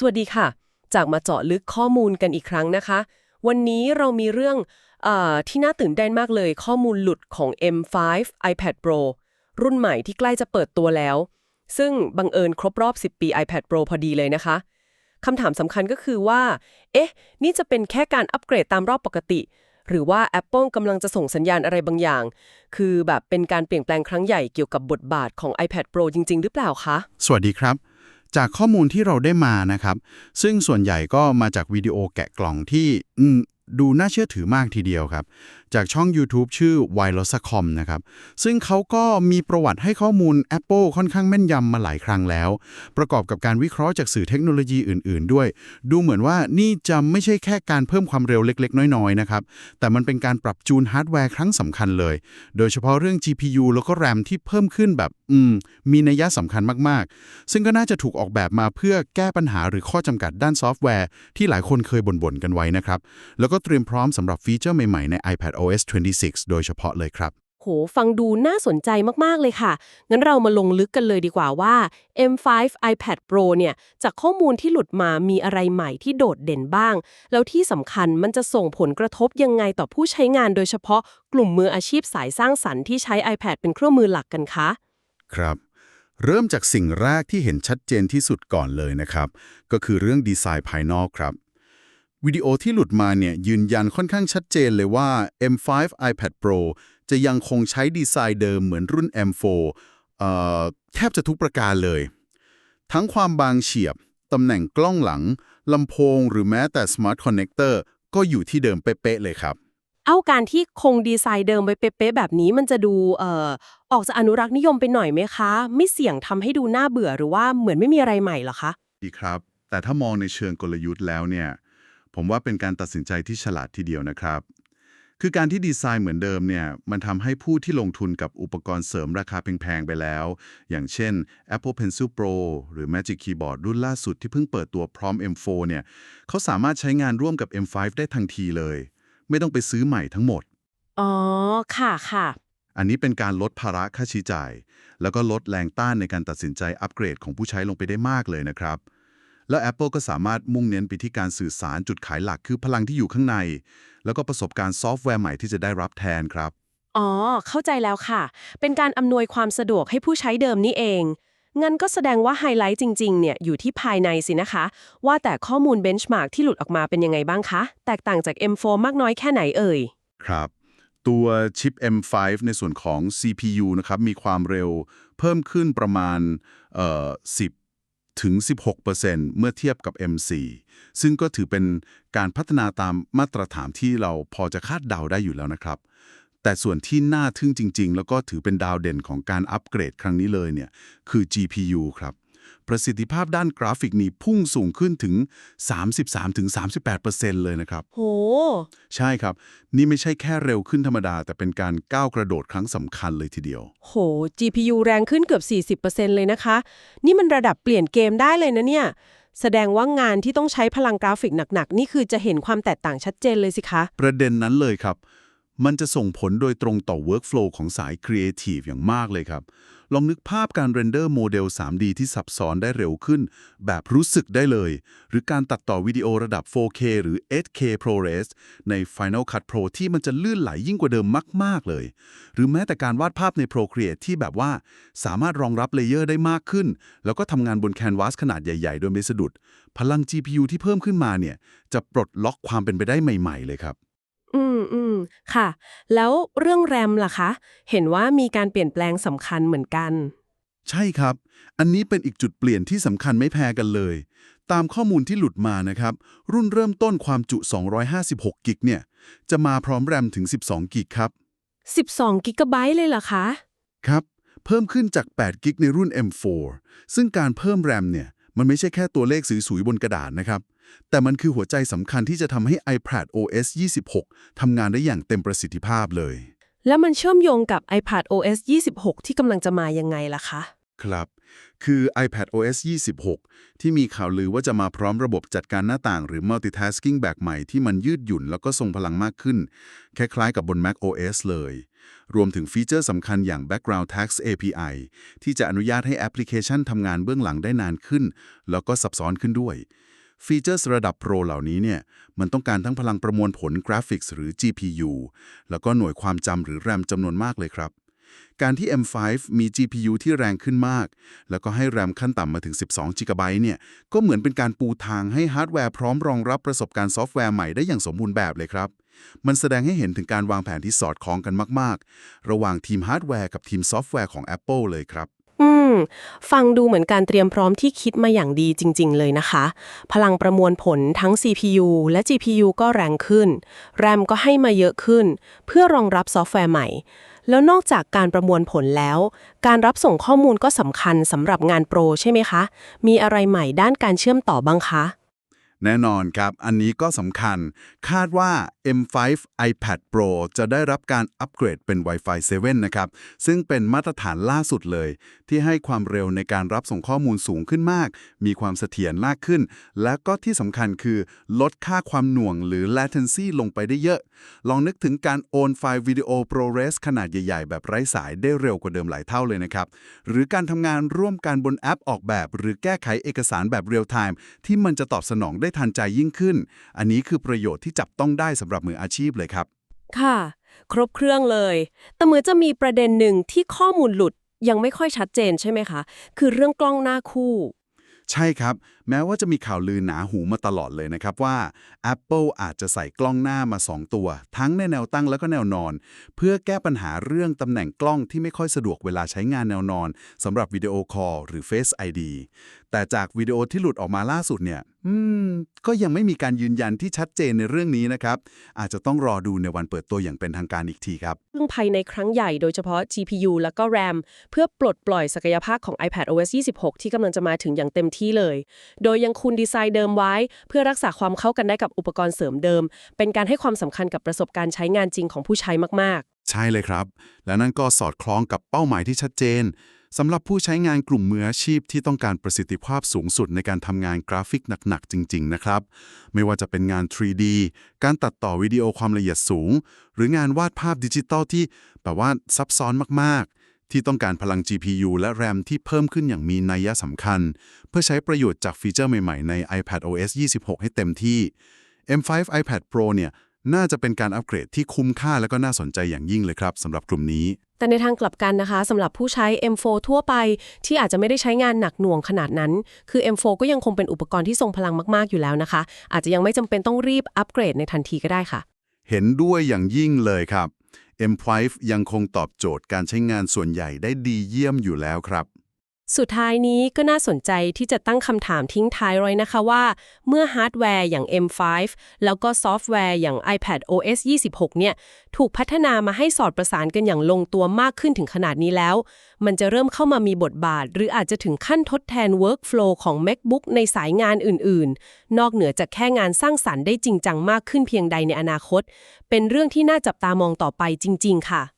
สวัสดีค่ะ จากมาเจาะลึกข้อมูลกันอีกครั้งนะคะ วันนี้เรามีเรื่องออที่น่าตื่นเต้นมากเลยข้อมูลหลุดของ M5 iPad Pro รุ่นใหม่ที่ใกล้จะเปิดตัวแล้ว ซึ่งบังเอิญครบรอบ 10 ปี iPad Pro พอดีเลยนะคะคำถามสำคัญก็คือว่า เอ๊ะ นี่จะเป็นแค่การอัปเกรดตามรอบปกติ หรือว่า Apple กำลังจะส่งสัญญาณอะไรบางอย่าง คือแบบเป็นการเปลี่ยนแปลงครั้งใหญ่เกี่ยวกับบทบาทของ iPad Pro จริง ๆ หรือเปล่าคะ สวัสดีครับ จากข้อมูลที่เราได้มานะครับ ซึ่งส่วนใหญ่ก็มาจากวิดีโอแกะกล่องที่ดูน่าเชื่อถือมากทีเดียวครับจากช่อง YouTube ชื่อ w i r e l s c o m นะครับ ซึ่งเขาก็มีประวัติให้ข้อมูล Apple ค่อนข้างแม่นยำมาหลายครั้งแล้ว ประกอบกับการวิเคราะห์จากสื่อเทคโนโลยีอื่น ๆ ด้วย ดูเหมือนว่านี่จะไม่ใช่แค่การเพิ่มความเร็วเล็ก ๆ น้อย ๆ นะครับ แต่มันเป็นการปรับจูนฮาร์ดแวร์ครั้งสำคัญเลย โดยเฉพาะเรื่อง GPU แล้วก็ RAM ที่เพิ่มขึ้นแบบอืมมีนัยสำคัญมาก ๆ ซึ่งก็น่าจะถูกออกแบบมาเพื่อแก้ปัญหาหรือข้อจำกัดด้านซอฟต์แวร์ที่หลายคนเคยบ่นๆกันไว้นะครับแล้วก็เตรียมพร้อมสำหรับฟีเจอร์ใหม่ๆใน iPad OS 26 โดยเฉพาะเลยครับ โห ฟังดูน่าสนใจมาก ๆ เลยค่ะ งั้นเรามาลงลึกกันเลยดีกว่าว่า M5 iPad Pro เนี่ย จากข้อมูลที่หลุดมามีอะไรใหม่ที่โดดเด่นบ้าง แล้วที่สำคัญมันจะส่งผลกระทบยังไงต่อผู้ใช้งานโดยเฉพาะกลุ่มมืออาชีพสายสร้างสรรค์ที่ใช้ iPad เป็นเครื่องมือหลักกันคะ ครับ เริ่มจากสิ่งแรกที่เห็นชัดเจนที่สุดก่อนเลยนะครับ ก็คือเรื่องดีไซน์ภายนอกครับ วิดีโอที่หลุดมาเนี่ยยืนยันค่อนข้างชัดเจนเลยว่า M5 iPad Pro จะยังคงใช้ดีไซน์เดิมเหมือนรุ่น M4 เอ่อแทบจะทุกประการเลย ทั้งความบางเฉียบ ตำแหน่งกล้องหลัง ลำโพงหรือแม้แต่ Smart Connector ก็อยู่ที่เดิมเป๊ะๆเลยครับ เอาการที่คงดีไซน์เดิมไว้เป๊ะๆแบบนี้มันจะดูเอ่อออกจากอนุรักษ์นิยมไปหน่อยไหมคะ ไม่เสี่ยงทำให้ดูน่าเบื่อหรือว่าเหมือนไม่มีอะไรใหม่เหรอคะ ดีครับ แต่ถ้ามองในเชิงกลยุทธ์แล้วเนี่ย ผมว่าเป็นการตัดสินใจที่ฉลาดทีเดียวนะครับ คือการที่ดีไซน์เหมือนเดิมเนี่ย มันทำให้ผู้ที่ลงทุนกับอุปกรณ์เสริมราคาแพงๆไปแล้ว อย่างเช่น Apple Pencil Pro หรือ Magic Keyboard รุ่นล่าสุดที่เพิ่งเปิดตัวพร้อม M4 เนี่ยเขาสามารถใช้งานร่วมกับ M5 ได้ทันทีเลย ไม่ต้องไปซื้อใหม่ทั้งหมด อ๋อ ค่ะค่ะ อันนี้เป็นการลดภาระค่าใช้จ่าย แล้วก็ลดแรงต้านในการตัดสินใจอัปเกรดของผู้ใช้ลงไปได้มากเลยนะครับ แล้ว Apple ก็สามารถมุ่งเน้นไปที่การสื่อสารจุดขายหลักคือพลังที่อยู่ข้างใน แล้วก็ประสบการณ์ซอฟต์แวร์ใหม่ที่จะได้รับแทนครับ อ๋อ เข้าใจแล้วค่ะ เป็นการอำนวยความสะดวกให้ผู้ใช้เดิมนี่เองงั้นก็แสดงว่าไฮไลท์จริงๆ เนี่ยอยู่ที่ภายในสินะคะ ว่าแต่ข้อมูลเบนช์มาร์กที่หลุดออกมาเป็นยังไงบ้างคะ แตกต่างจาก M4 มากน้อยแค่ไหนเอ่ย ครับ ตัวชิป M5 ในส่วนของ CPU นะครับ มีความเร็วเพิ่มขึ้นประมาณเอ่อ10 ถึง 16%เมื่อเทียบกับ M4 ซึ่งก็ถือเป็นการพัฒนาตามมาตรฐานที่เราพอจะคาดเดาได้อยู่แล้วนะครับ แต่ส่วนที่น่าทึ่งจริง ๆ แล้วก็ถือเป็นดาวเด่นของการอัปเกรดครั้งนี้เลยเนี่ยคือ GPU ครับ ประสิทธิภาพด้านกราฟิกนี่พุ่งสูงขึ้นถึง 33-38%เลยนะครับ โห ใช่ครับ นี่ไม่ใช่แค่เร็วขึ้นธรรมดา แต่เป็นการก้าวกระโดดครั้งสำคัญเลยทีเดียว โห GPU แรงขึ้นเกือบ 40%เลยนะคะ นี่มันระดับเปลี่ยนเกมได้เลยนะเนี่ย แสดงว่างานที่ต้องใช้พลังกราฟิกหนักๆ นี่คือจะเห็นความแตกต่างชัดเจนเลยสิคะ ประเด็นนั้นเลยครับ มันจะส่งผลโดยตรงต่อ Workflow ของสาย Creative อย่างมากเลยครับ ลองนึกภาพการเรนเดอร์โมเดล 3D ที่ซับซ้อนได้เร็วขึ้น แบบรู้สึกได้เลย หรือการตัดต่อวิดีโอระดับ 4K หรือ 8K ProRes ใน Final Cut Pro ที่มันจะลื่นไหลยิ่งกว่าเดิมมาก ๆ เลย หรือแม้แต่การวาดภาพใน Procreate ที่แบบว่าสามารถรองรับเลเยอร์ได้มากขึ้น แล้วก็ทำงานบนแคนวาสขนาดใหญ่ ๆ โดยไม่สะดุด พลัง GPU ที่เพิ่มขึ้นมาเนี่ยจะปลดล็อกความเป็นไปได้ใหม่ ๆ เลยครับ ค่ะ แล้วเรื่องแรมล่ะคะ เห็นว่ามีการเปลี่ยนแปลงสำคัญเหมือนกัน ใช่ครับ อันนี้เป็นอีกจุดเปลี่ยนที่สำคัญไม่แพ้กันเลย ตามข้อมูลที่หลุดมานะครับ รุ่นเริ่มต้นความจุ 256 กิกเนี่ย จะมาพร้อมแรมถึง 12 กิกครับ 12 กิกะไบต์เลยเหรอคะ ครับ เพิ่มขึ้นจาก 8 กิกในรุ่น M4 ซึ่งการเพิ่มแรมเนี่ย มันไม่ใช่แค่ตัวเลขสวยๆบนกระดาษนะครับ แต่มันคือหัวใจสำคัญที่จะทำให้ iPad OS 26 ทำงานได้อย่างเต็มประสิทธิภาพเลย แล้วมันเชื่อมโยงกับ iPad OS 26 ที่กำลังจะมายังไงล่ะคะ ครับ คือ iPad OS 26 ที่มีข่าวลือว่าจะมาพร้อมระบบจัดการหน้าต่างหรือ multitasking แบบใหม่ที่มันยืดหยุ่นแล้วก็ทรงพลังมากขึ้น คล้ายๆกับบน Mac OS เลย รวมถึงฟีเจอร์สำคัญอย่าง Background Task API ที่จะอนุญาตให้แอปพลิเคชันทำงานเบื้องหลังได้นานขึ้น แล้วก็ซับซ้อนขึ้นด้วย ฟีเจอร์ระดับโปรเหล่านี้เนี่ยมันต้องการทั้งพลังประมวลผลกราฟิกส์หรือ GPU แล้วก็หน่วยความจำหรือ RAM จำนวนมากเลยครับ การที่ M5 มี GPU ที่แรงขึ้นมาก แล้วก็ให้ RAM ขั้นต่ำมาถึง 12 GB เนี่ยก็เหมือนเป็นการปูทางให้ฮาร์ดแวร์พร้อมรองรับประสบการณ์ซอฟต์แวร์ใหม่ได้อย่างสมบูรณ์แบบเลยครับมันแสดงให้เห็นถึงการวางแผนที่สอดคล้องกันมาก ๆ ระหว่างทีมฮาร์ดแวร์กับทีมซอฟต์แวร์ของ Apple เลยครับ ม ฟังดูเหมือนการเตรียมพร้อมที่คิดมาอย่างดีจริง ๆ เลยนะคะ พลังประมวลผลทั้ง CPU และ GPU ก็แรงขึ้น RAM ก็ให้มาเยอะขึ้น เพื่อรองรับซอฟต์แวร์ใหม่ แล้วนอกจากการประมวลผลแล้ว การรับส่งข้อมูลก็สำคัญสำหรับงานโปรใช่ไหมคะ มีอะไรใหม่ด้านการเชื่อมต่อบ้างคะ แน่นอนครับ อันนี้ก็สำคัญ คาดว่า M5 iPad Pro จะได้รับการอัปเกรดเป็น Wi-Fi 7 นะครับ ซึ่งเป็นมาตรฐานล่าสุดเลย ที่ให้ความเร็วในการรับส่งข้อมูลสูงขึ้นมาก มีความเสถียรมากขึ้น และก็ที่สำคัญคือลดค่าความหน่วงหรือ latency ลงไปได้เยอะ ลองนึกถึงการโอนไฟล์วิดีโอ ProRes ขนาดใหญ่ๆ แบบไร้สายได้เร็วกว่าเดิมหลายเท่าเลยนะครับ หรือการทำงานร่วมกันบนแอปออกแบบ หรือแก้ไขเอกสารแบบเรียลไทม์ที่มันจะตอบสนองได้ทันใจยิ่งขึ้น อันนี้คือประโยชน์ที่จับต้องได้สำหรับมืออาชีพเลยครับ ค่ะ ครบเครื่องเลย แต่เหมือนจะมีประเด็นหนึ่งที่ข้อมูลหลุดยังไม่ค่อยชัดเจนใช่ไหมคะ คือเรื่องกล้องหน้าคู่ ใช่ครับ แม้ว่าจะมีข่าวลือหนาหูมาตลอดเลยนะครับว่า Apple อาจจะใส่กล้องหน้ามา 2 ตัว ทั้งในแนวตั้งแล้วก็แนวนอน เพื่อแก้ปัญหาเรื่องตำแหน่งกล้องที่ไม่ค่อยสะดวกเวลาใช้งานแนวนอนสำหรับวิดีโอคอลหรือ Face ID แต่จากวิดีโอที่หลุดออกมาล่าสุดเนี่ยอืมก็ยังไม่มีการยืนยันที่ชัดเจนในเรื่องนี้นะครับ อาจจะต้องรอดูในวันเปิดตัวอย่างเป็นทางการอีกทีครับเรื่องภายในครั้งใหญ่โดยเฉพาะ GPU แล้วก็ RAM เพื่อปลดปล่อยศักยภาพของ iPad OS 26 ที่กำลังจะมาถึงอย่างเต็มที่เลยโดยยังคุนดีไซน์เดิมไว้ เพื่อรักษาความเข้ากันได้กับอุปกรณ์เสริมเดิม เป็นการให้ความสำคัญกับประสบการณ์ใช้งานจริงของผู้ใช้มากๆ ใช่เลยครับ และนั่นก็สอดคล้องกับเป้าหมายที่ชัดเจนสำหรับผู้ใช้งานกลุ่มมืออาชีพที่ต้องการประสิทธิภาพสูงสุดในการทำงานกราฟิกหนัก ๆ จริง ๆ นะครับ ไม่ว่าจะเป็นงาน 3D การตัดต่อวิดีโอความละเอียดสูง หรืองานวาดภาพดิจิตอลที่แบบว่าซับซ้อนมากๆ ที่ต้องการพลัง GPU และ RAM ที่เพิ่มขึ้นอย่างมีนัยสำคัญ เพื่อใช้ประโยชน์จากฟีเจอร์ใหม่ๆ ใน iPad OS 26 ให้เต็มที่ M5 iPad Pro เนี่ยน่าจะเป็นการอัปเกรดที่คุ้มค่าและก็น่าสนใจอย่างยิ่งเลยครับสำหรับกลุ่มนี้ๆแต่ในทางกลับกันนะคะสำหรับผู้ใช้ M4 ทั่วไป ที่อาจจะไม่ได้ใช้งานหนักหน่วงขนาดนั้น คือ M4 ก็ยังคงเป็นอุปกรณ์ที่ทรงพลังมากๆอยู่แล้วนะคะ อาจจะยังไม่จำเป็นต้องรีบอัปเกรดในทันทีก็ได้ค่ะ เห็นด้วยอย่างยิ่งเลยครับ M5 ยังคงตอบโจทย์การใช้งานส่วนใหญ่ได้ดีเยี่ยมอยู่แล้วครับ สุดท้ายนี้ก็น่าสนใจที่จะตั้งคำถามทิ้งท้ายไว้นะคะว่า เมื่อฮาร์ดแวร์อย่าง M5 แล้วก็ซอฟต์แวร์อย่าง iPad OS 26 เนี่ย ถูกพัฒนามาให้สอดประสานกันอย่างลงตัวมากขึ้นถึงขนาดนี้แล้ว มันจะเริ่มเข้ามามีบทบาท หรืออาจจะถึงขั้นทดแทน Workflow ของ MacBook ในสายงานอื่นๆ นอกเหนือจากแค่งานสร้างสรรค์ได้จริงจังมากขึ้นเพียงใดในอนาคต เป็นเรื่องที่น่าจับตามองต่อไปจริง ๆ ค่ะ